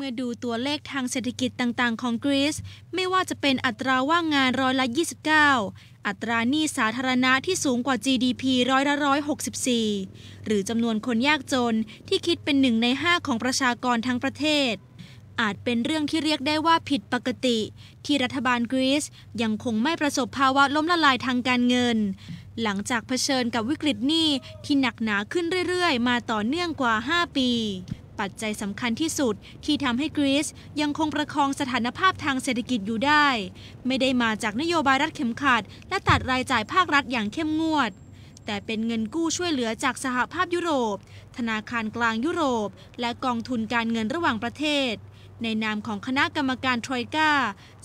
เมื่อดูตัวเลขทางเศรษฐกิจต่างๆ ของกรีซไม่ว่าจะเป็นอัตราว่างงานร้อยละ 29 อัตราหนี้สาธารณะที่สูงกว่า GDP ร้อยละร้อย64 หรือจำนวนคนยากจนที่คิดเป็นหนึ่งในห้าของประชากรทั้งประเทศ อาจเป็นเรื่องที่เรียกได้ว่าผิดปกติ ที่รัฐบาลกรีซยังคงไม่ประสบภาวะล้มละลายทางการเงิน หลังจากเผชิญกับวิกฤตหนี้ที่หนักหนาขึ้นเรื่อยๆ มาต่อเนื่องกว่า 5 ปี ปัจจัยสำคัญที่สุดที่ทำให้กรีซยังคงประคองสถานภาพทางเศรษฐกิจอยู่ได้ ไม่ได้มาจากนโยบายรัดเข็มขัด และตัดรายจ่ายภาครัฐอย่างเข้มงวด แต่เป็นเงินกู้ช่วยเหลือจากสหภาพยุโรป ธนาคารกลางยุโรป และกองทุนการเงินระหว่างประเทศ ในนามของคณะกรรมการทรอยกา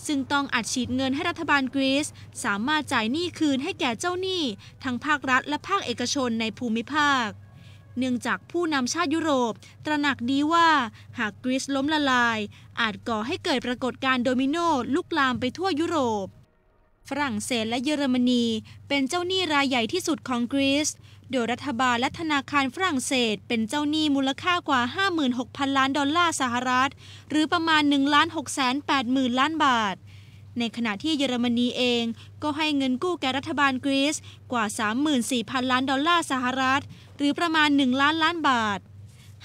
ซึ่งต้องอัดฉีดเงินให้รัฐบาลกรีซสามารถจ่ายหนี้คืนให้แก่เจ้าหนี้ทั้งภาครัฐและภาคเอกชนในภูมิภาค เนื่องจากผู้นำชาติยุโรป ตระหนักดีว่าหากกรีซล้มละลาย อาจก่อให้เกิดปรากฏการณ์โดมิโนลุกลามไปทั่วยุโรป ฝรั่งเศสและเยอรมนีเป็นเจ้าหนี้รายใหญ่ที่สุดของกรีซโดยรัฐบาลและธนาคารฝรั่งเศส เป็นเจ้าหนี้มูลค่ากว่า 56,000 ล้านดอลลาร์สหรัฐ หรือประมาณ1ล้าน6 8 0 0 0 ล้านบาท ในขณะที่เยอรมนีเองก็ให้เงินกู้แก่รัฐบาลกรีซกว่า 34,000 ล้านดอลลาร์สหรัฐ หรือประมาณ 1 ล้านล้านบาท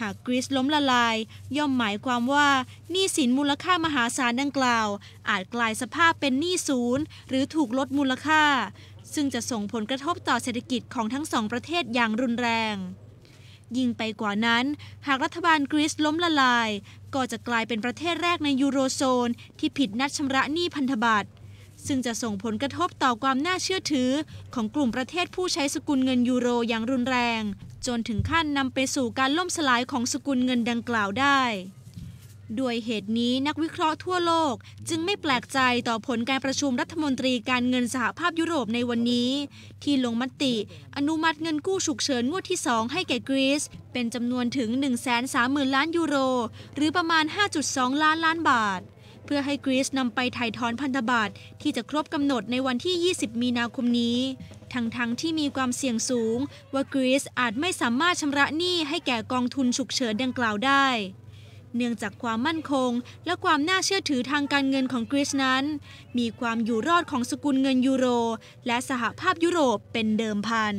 หากกรีซล้มละลาย ย่อมหมายความว่าหนี้สินมูลค่ามหาศาลดังกล่าว อาจกลายสภาพเป็นหนี้ศูนย์ หรือถูกลดมูลค่า ซึ่งจะส่งผลกระทบต่อเศรษฐกิจของทั้งสองประเทศอย่างรุนแรง ยิ่งไปกว่านั้น หากรัฐบาลกรีซล้มละลาย ก็จะกลายเป็นประเทศแรกในยูโรโซน ที่ผิดนัดชำระหนี้พันธบัตรซึ่งจะส่งผลกระทบต่อความน่าเชื่อถือ ของกลุ่มประเทศผู้ใช้สกุลเงินยูโรอย่างรุนแรง จนถึงขั้นนำไปสู่การล่มสลายของสกุลเงินดังกล่าวได้ ด้วยเหตุนี้นักวิเคราะห์ทั่วโลก จึงไม่แปลกใจต่อผลการประชุมรัฐมนตรีการเงินสหภาพยุโรปในวันนี้ ที่ลงมติ อนุมัติเงินกู้ฉุกเฉินงวดที่ 2 ให้แก่กรีซเป็นจำนวนถึง 130,000 ล้านยูโร หรือประมาณ 5.2 ล้านล้านบาท เพื่อให้กรีซนำไปถ่ายถอนพันธบัตรที่จะครบกำหนดในวันที่ 20 มีนาคมนี้ทั้งทั้งที่มีความเสี่ยงสูง ว่ากรีซอาจไม่สามารถชำระหนี้ให้แก่กองทุนฉุกเฉินดังกล่าวได้ เนื่องจากความมั่นคง และความน่าเชื่อถือทางการเงินของกรีซนั้น มีความอยู่รอดของสกุลเงินยูโร และสหภาพยุโรปเป็นเดิมพัน